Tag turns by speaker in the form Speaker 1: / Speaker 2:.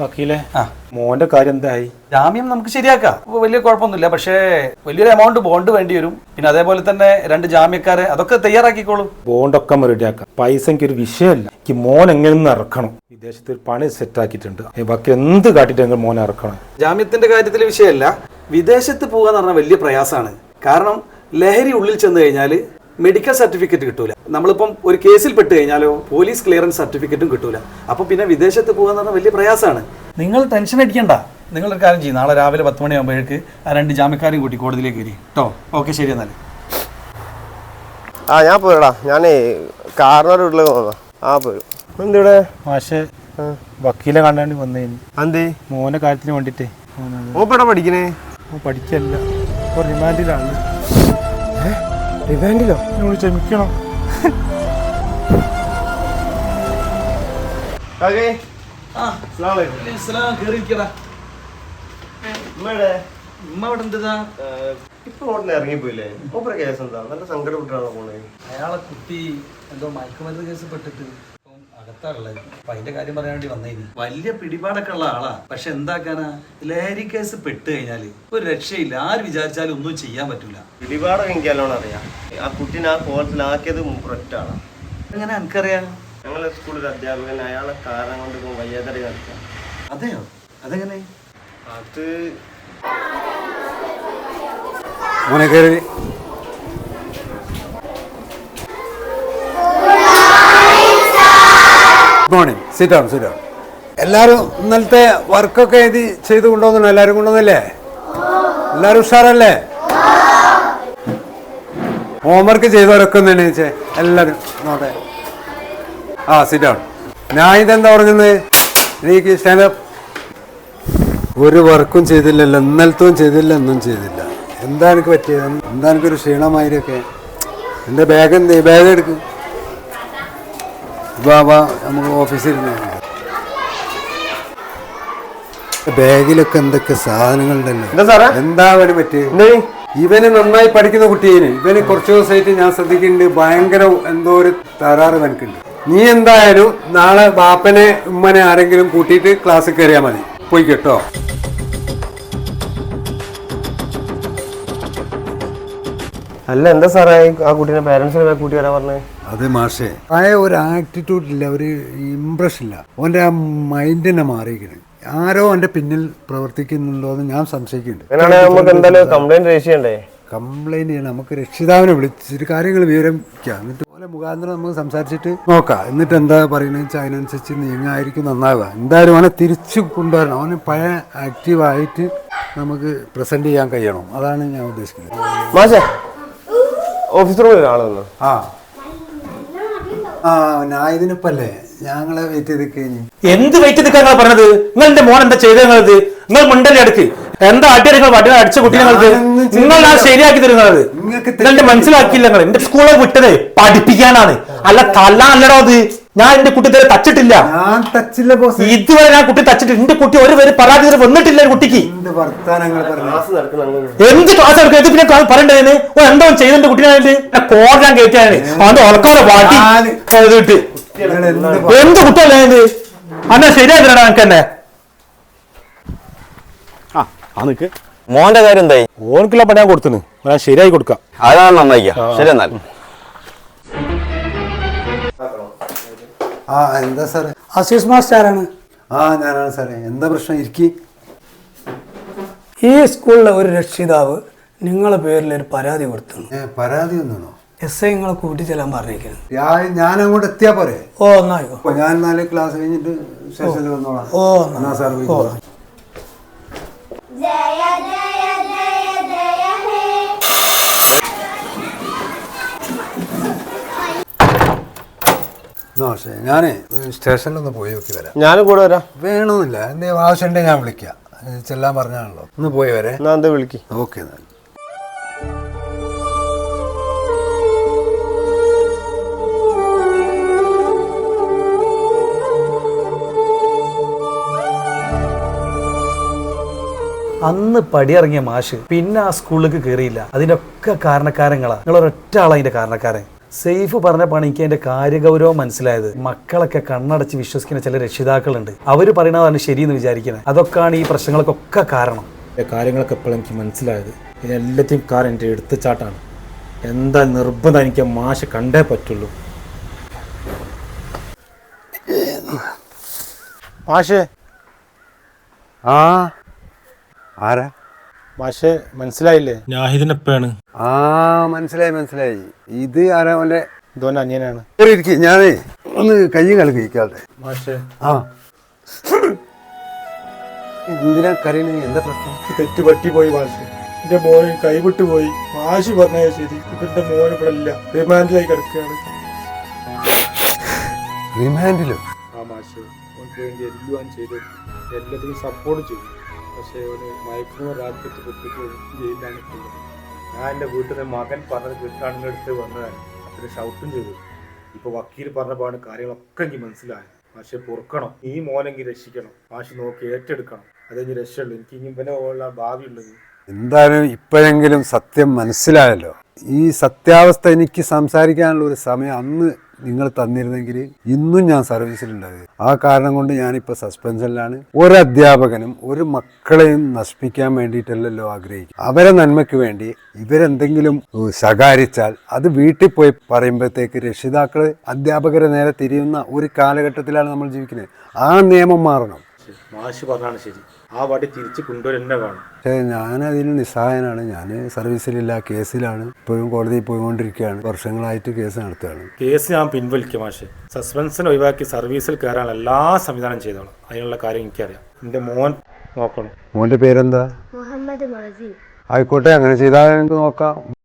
Speaker 1: വക്കീലെ മോന്റെ കാര്യം എന്തായി?
Speaker 2: ജാമ്യം നമുക്ക് ശരിയാക്കാം. വലിയ കുഴപ്പമൊന്നുമില്ല. പക്ഷേ വലിയൊരു എമൗണ്ട് ബോണ്ട് വേണ്ടി വരും. പിന്നെ അതേപോലെ തന്നെ രണ്ട് ജാമ്യക്കാരെ അതൊക്കെ തയ്യാറാക്കിക്കോളും.
Speaker 1: ബോണ്ടൊക്കെ റെഡിയാക്കാം പൈസ എനിക്ക് ഒരു വിഷയമല്ല. എനിക്ക് മോൻ എങ്ങനെ ഇറക്കണം? വിദേശത്ത് ഒരു പണി സെറ്റ് ആക്കിയിട്ടുണ്ട്. ബാക്കി എന്ത് കാട്ടിട്ടെങ്കിലും മോനെ ഇറക്കണം?
Speaker 2: ജാമ്യത്തിന്റെ കാര്യത്തിൽ വിഷയമല്ല. വിദേശത്ത് പോകാന്ന് പറഞ്ഞാൽ വലിയ പ്രയാസമാണ് കാരണം ലഹരി ഉള്ളിൽ ചെന്ന് കഴിഞ്ഞാൽ മെഡിക്കൽ സർട്ടിഫിക്കറ്റ് കിട്ടൂല. നമ്മളിപ്പം ഒരു കേസിൽ പെട്ട് കഴിഞ്ഞാലോ പോലീസ് ക്ലിയറൻസ് സർട്ടിഫിക്കറ്റും കിട്ടൂല. അപ്പൊ പിന്നെ വിദേശത്ത് പോകാന്ന് പറഞ്ഞാൽ വലിയ പ്രയാസമാണ് നിങ്ങൾ ടെൻഷൻ അടിക്കണ്ട. നിങ്ങളൊരു കാര്യം ചെയ്യും. നാളെ രാവിലെ പത്ത് മണിയാകുമ്പോഴേക്ക് ആ രണ്ട് ജാമ്യക്കാരെയും കൂട്ടി കോടതിയിലേക്ക് വരി. കേട്ടോ ഓക്കെ ശരി എന്നാൽ
Speaker 3: ആ ഞാൻ പോരടാ ഞാനേ കാറിനൊരു വീട്ടിലേക്ക് പോകാം ആ പോരും എന്തിവിടെ?
Speaker 1: പക്ഷേ വക്കീലെ കണ്ടാണ്ട് വന്നു
Speaker 3: അന്തേ
Speaker 1: മോനെ കാര്യത്തിന് വേണ്ടിട്ടേ.
Speaker 3: ഓപ്പടാ പഠിക്കണേ?
Speaker 1: പഠിക്കല്ല. ഇപ്പൊ റിമാൻഡിലാണ്
Speaker 3: റിവാൻഡിലോ
Speaker 1: നിങ്ങൾ ക്ഷമിക്കണം.
Speaker 2: അയാളെ കുട്ടി എന്തോ മയക്കുമരുന്ന് കേസ് പെട്ടിട്ട്. അകത്താണുള്ളത്. അപ്പൊ അതിന്റെ കാര്യം പറയാൻ വേണ്ടി വന്നേനി. വലിയ പിടിപാടൊക്കെ ഉള്ള ആളാ. പക്ഷെ എന്താക്കാനാ? ലഹരി കേസ് പെട്ട് കഴിഞ്ഞാൽ ഒരു രക്ഷയില്ല. ആര് വിചാരിച്ചാലും ഒന്നും ചെയ്യാൻ പറ്റൂല.
Speaker 3: പിടിപാടൊക്കെ എനിക്ക് നല്ലോണം അറിയാം. ആ കുട്ടീനെ ആ കോളത്തിലാക്കിയത് പ്രൊറ്റാണ്
Speaker 2: എങ്ങനെ എനിക്കറിയാം
Speaker 3: ഞങ്ങളെ സ്കൂളിൽ അധ്യാപകൻ അയാളെ കാരണം കൊണ്ട് ഇപ്പം വയ്യാതടി
Speaker 2: അതെയോ? അതെങ്ങനെ?
Speaker 3: അത്
Speaker 4: മോനെ കയറി സിറ്റ് ഡൗൺ സിറ്റ് ഡൗൺ എല്ലാവരും ഇന്നലത്തെ വർക്കൊക്കെ എഴുതി ചെയ്ത് കൊണ്ടുവന്നു എല്ലാവരും കൊണ്ടുവന്നില്ലേ? എല്ലാവരും ഉഷാറല്ലേ? ഹോംവർക്ക് ചെയ്തവരൊക്കെ ഒന്ന് എണീച്ചേ. എല്ലാവരും നോട്ടെ ആ സിറ്റ് ഡൗൺ ഞാൻ ഇതെന്താ പറഞ്ഞത് എനിക്ക് സ്റ്റാൻഡപ്പ് ഒരു വർക്കും ചെയ്തില്ലല്ലോ. ഇന്നലത്തും ചെയ്തില്ല ഒന്നും ചെയ്തില്ല. എന്താ എനിക്ക് പറ്റിയത്? എന്താ എനിക്കൊരു ക്ഷീണമായിരിക്കെ? എന്റെ ബാഗ് എന്ത്? ബാഗ് എടുക്ക്. വാ നമുക്ക് ഓഫീസിൽ ബാഗിലൊക്കെ എന്തൊക്കെ സാധനങ്ങളുണ്ടല്ലോ
Speaker 3: എന്താ
Speaker 4: അവന്
Speaker 3: എന്തേ
Speaker 4: ഇവന് നന്നായി പഠിക്കുന്ന കുട്ടീന് ഇവന് കുറച്ച് ദിവസമായിട്ട് ഞാൻ ശ്രദ്ധിക്കുന്നുണ്ട്. ഭയങ്കര എന്തോ ഒരു തകരാറ് എനിക്കുണ്ട് നീ എന്തായാലും നാളെ ബാപ്പനെ ഉമ്മനെ ആരെങ്കിലും കൂട്ടിയിട്ട് ക്ലാസ്സിൽ കയറിയാൽ മതി. പോയി കേട്ടോ.
Speaker 3: അല്ല എന്താ സാറേ? ആ കുട്ടീനെ പേരൻസിനെ കൂട്ടി വരാൻ പറഞ്ഞേ?
Speaker 4: അത് മാഷേ. ആയ ഒരു ആറ്റിറ്റ്യൂഡ് ഇല്ല ഒരു ഇമ്പ്രഷൻ ഇല്ല. ഓന്റെ ആ മൈൻഡ് തന്നെ മാറിയിരിക്കുന്നത് ആരോ എന്റെ പിന്നിൽ പ്രവർത്തിക്കുന്നുണ്ടോ എന്ന് ഞാൻ സംശയിക്കുന്നുണ്ട്.
Speaker 3: അങ്ങനെയാണെങ്കിൽ നമുക്ക് എന്തായാലും കംപ്ലൈന്റ് രജിസ്റ്റർ ചെയ്യണ്ടേ?
Speaker 4: കംപ്ലൈന്റ് ചെയ്യണം. നമുക്ക് രക്ഷിതാവിനെ വിളിച്ചിട്ട് കാര്യങ്ങൾ വിവരിക്കാം. എന്നിട്ട് പോലെ മുഖാന്തരം നമുക്ക് സംസാരിച്ചിട്ട് നോക്കാം. എന്നിട്ട് എന്താ പറയുന്നത് വെച്ചാൽ അതിനനുസരിച്ച് നീങ്ങായിരിക്കും നന്നാവുക. എന്തായാലും അവനെ തിരിച്ചു കൊണ്ടുവരണം. അവന് പഴയ ആക്റ്റീവായിട്ട് നമുക്ക് പ്രസന്റ് ചെയ്യാൻ കഴിയണം. അതാണ് ഞാൻ ഉദ്ദേശിക്കുന്നത്.
Speaker 3: മാഷേ ഓഫീസ് റൂമിൽ ആൾ
Speaker 4: ആ. ആ ഞാൻ ഇതിനിപ്പല്ലേ ഞങ്ങളെ വെയിറ്റ് ചെയ്ത് കഴിഞ്ഞു
Speaker 1: എന്ത് വെയിറ്റ് നിൽക്കാൻ നിങ്ങൾ പറഞ്ഞത്? നിങ്ങൾ എന്റെ മോൻ എന്താ ചെയ്തത് നിങ്ങളത്? നിങ്ങൾ മുണ്ടല്ലേ അടുക്ക്? എന്താ അടി നിങ്ങൾ വടിനെ അടിച്ച കുട്ടി നിങ്ങൾക്ക് നിങ്ങൾ ആ ശരിയാക്കി തരുന്നത്
Speaker 4: നിങ്ങൾക്ക്
Speaker 1: നിങ്ങളുടെ മനസ്സിലാക്കിയില്ല നിങ്ങൾ എന്റെ സ്കൂളെ വിട്ടത് പഠിപ്പിക്കാനാണ്. അല്ല തല്ലാനല്ലടോ അത്? ഞാൻ എന്റെ കുട്ടി ഇതുവരെ തച്ചിട്ടില്ല.
Speaker 4: ഞാൻ തച്ചില്ല ബോസ്
Speaker 1: ഇതുവരെ ഞാൻ കുട്ടി തച്ചിട്ട് എന്റെ കുട്ടി ഒരു പേര് പരാതി ഇതുവരെ വന്നിട്ടില്ല ഒരു കുട്ടിക്ക്.
Speaker 4: എന്ത് വർത്താനങ്ങൾ പറഞ്ഞു?
Speaker 3: ക്ലാസ് എടുക്കും
Speaker 1: എന്ത് പിന്നെ ക്ലാസ് പറയണ്ടതിന് ഓ എന്തോ ചെയ്തെന്റെ കുട്ടീനായിട്ട് കോടാൻ കയറ്റാണ് അവന്റെ ഉറക്കാതെ പാട്ടി
Speaker 4: ഞാൻ
Speaker 1: ഇതിട്ട്
Speaker 4: എന്ത്
Speaker 1: എന്ത് കുട്ടല്ലേ ഇത് അന്നെ ശരിയാക്കിടാ എനിക്ക് തന്നെ
Speaker 5: ആ ആ നിക്ക്.
Speaker 3: മോന്റെ കാര്യം എന്തായി?
Speaker 1: ഓർക്കില്ല പണി ഞാൻ കൊടുത്തിന്. ഞാൻ ശരിയായി കൊടുക്കാം.
Speaker 3: അതാണ് നന്നായിക്കാം. ശരി എന്നാൽ.
Speaker 4: ആ എന്താ സാറേ?
Speaker 6: അസീസ് ആരാണ്?
Speaker 4: ആ ഞാനാണ് സാറേ. എന്താ പ്രശ്നം? ഇരിക്കി.
Speaker 6: ഈ സ്കൂളിലെ ഒരു രക്ഷിതാവ് നിങ്ങളെ പേരിൽ ഒരു പരാതി കൊടുത്തു
Speaker 4: ഏ പരാതി ഒന്നാണോ?
Speaker 6: എസ് ഐ നിങ്ങളെ കൂട്ടി ചെല്ലാൻ പറഞ്ഞിരിക്കുന്നു.
Speaker 4: ഞാൻ അങ്ങോട്ട് എത്തിയാ പോരെ?
Speaker 6: ഓ ഒന്നായോ
Speaker 4: ഞാൻ നാല് ക്ലാസ് കഴിഞ്ഞിട്ട് സ്റ്റേഷനിൽ വന്നോളാം.
Speaker 6: ഓ
Speaker 4: എന്നാ സാർ പക്ഷേ ഞാനേ സ്റ്റേഷനിലൊന്ന് പോയി നോക്കി വരാം.
Speaker 3: ഞാനും കൂടെ വരാം.
Speaker 4: വേണമെന്നില്ല എന്തെങ്കിലും ആവശ്യമുണ്ടെങ്കിൽ ഞാൻ വിളിക്കാം. ചെല്ലാൻ പറഞ്ഞാണല്ലോ. ഒന്ന് പോയി വരെ.
Speaker 3: എന്നാ എന്താ വിളിക്ക്?
Speaker 4: ഓക്കെ എന്നാൽ
Speaker 2: അന്ന് പടിയിറങ്ങിയ മാഷ് പിന്നെ ആ സ്കൂളിലേക്ക് കയറിയില്ല. അതിന്റെ ഒക്കെ കാരണക്കാരങ്ങളാ. നിങ്ങൾ ഒരൊറ്റ ആളാ അതിന്റെ കാരണക്കാരൻ. സേഫ് പറഞ്ഞപ്പോഴാണ് എനിക്ക് അതിന്റെ കാര്യഗൗരവം മനസ്സിലായത്. മക്കളൊക്കെ കണ്ണടച്ച് വിശ്വസിക്കുന്ന ചില രക്ഷിതാക്കളുണ്ട്. അവർ പറയുന്നതാണ് ശരിയെന്ന് വിചാരിക്കുന്നത് അതൊക്കെയാണ് ഈ പ്രശ്നങ്ങൾക്കൊക്കെ കാരണം.
Speaker 1: ഈ കാര്യങ്ങളൊക്കെ എപ്പോഴും എനിക്ക് മനസ്സിലായത്. ഇതിനെല്ലാത്തിനും കാരണം എന്റെ എടുത്തുചാട്ടാണ്. എന്താ നിർബന്ധം എനിക്ക് മാഷ മാഷ് കണ്ടേ പറ്റുള്ളൂ. മാഷേ.
Speaker 4: ആ? ആരാ?
Speaker 1: മാഷേ മനസ്സിലായില്ലേ? ഞാഹിദിനെപ്പാണ്
Speaker 4: ആ മനസ്സിലായി മനസ്സിലായി. ഇത് ആരാ ഓന്റെ?
Speaker 1: ഇതോന്റെ അനിയനാണ്.
Speaker 4: ഇരിക്കും ഞാനേ ഒന്ന് കയ്യും കളി കഴിക്കാതെ
Speaker 1: മാഷേ.
Speaker 4: ആ. എന്തിനാ കരയണ? എന്താ പ്രശ്നം?
Speaker 1: തെറ്റ് പോയി മാഷ്. എന്റെ മോന് കൈവിട്ടു പോയി മാഷ് പറഞ്ഞ ശരി. ഇപ്പൊ എന്റെ മോൻ ഇവിടെ ഇല്ല. റിമാൻഡിലായി കിടക്കുകയാണ്.
Speaker 4: റിമാൻഡിലോ?
Speaker 1: ആ മാഷ്. വേണ്ടി എല്ലാം ചെയ്തു. എല്ലാത്തിനും സപ്പോർട്ട് ചെയ്തു. പക്ഷേ ഒരു മയക്കുമോ റാക്കറ്റ് പൊട്ടിട്ട് ജയിലിലാണ് ഇപ്പോഴും. ഞാൻ എന്റെ വീട്ടിൽ നിന്ന് മകൻ പറഞ്ഞത് കിട്ടാണെന്ന് എടുത്ത് വന്നതാണ്. അത്ര ഷൗട്ടും ചെയ്തു. ഇപ്പൊ വക്കീൽ പറഞ്ഞപ്പോഴാണ് കാര്യങ്ങളൊക്കെ എനിക്ക് മനസ്സിലായത് പക്ഷെ പൊറുക്കണം. ഈ മോനെങ്കിൽ രക്ഷിക്കണം. മാഷ് നോക്കി ഏറ്റെടുക്കണം. അതെങ്കിൽ രക്ഷയുള്ളൂ. എനിക്ക് ഇനി ഇവനെ ഉള്ള ഭാവിയുള്ളത്
Speaker 4: എന്തായാലും ഇപ്പോഴെങ്കിലും സത്യം മനസ്സിലായല്ലോ. ഈ സത്യാവസ്ഥ എനിക്ക് സംസാരിക്കാനുള്ള ഒരു സമയം അന്ന് നിങ്ങൾ തന്നിരുന്നെങ്കിൽ ഇന്നും ഞാൻ സർവീസിലുണ്ടായത് ആ കാരണം കൊണ്ട് ഞാനിപ്പോൾ സസ്പെൻഷനിലാണ് ഒരു അധ്യാപകനും ഒരു മക്കളെയും നശിപ്പിക്കാൻ വേണ്ടിയിട്ടല്ലല്ലോ ആഗ്രഹിക്കും അവരെ നന്മയ്ക്ക് വേണ്ടി ഇവരെന്തെങ്കിലും ശകാരിച്ചാൽ അത് വീട്ടിൽ പോയി പറയുമ്പോഴത്തേക്ക് രക്ഷിതാക്കൾ അധ്യാപകരെ നേരെ തിരിയുന്ന ഒരു കാലഘട്ടത്തിലാണ് നമ്മൾ ജീവിക്കുന്നത്. ആ നിയമം മാറണം.
Speaker 1: മാഷ് പറഞ്ഞാണ് ശരി. ആ വടി തിരിച്ച് കൊണ്ടുവരുന്ന വേണം.
Speaker 4: ഞാനതിൽ നിസ്സഹായനാണ്. ഞാൻ സർവീസിലില്ല കേസിലാണ്. ഇപ്പോഴും കോടതിയിൽ പോയിക്കൊണ്ടിരിക്കുകയാണ്. വർഷങ്ങളായിട്ട് കേസ് നടത്തുകയാണ്.
Speaker 1: കേസ് ഞാൻ പിൻവലിക്കും മാഷെ. സസ്പെൻഷൻ ഒഴിവാക്കി സർവീസിൽ കയറാൻ എല്ലാ സംവിധാനം ചെയ്തോളാം അതിനുള്ള കാര്യം എനിക്കറിയാം. എന്റെ മോൻ നോക്കണം.
Speaker 4: മോന്റെ പേരെന്താ?
Speaker 7: മുഹമ്മദ്
Speaker 4: ആയിക്കോട്ടെ അങ്ങനെ ചെയ്താൽ നോക്കാം.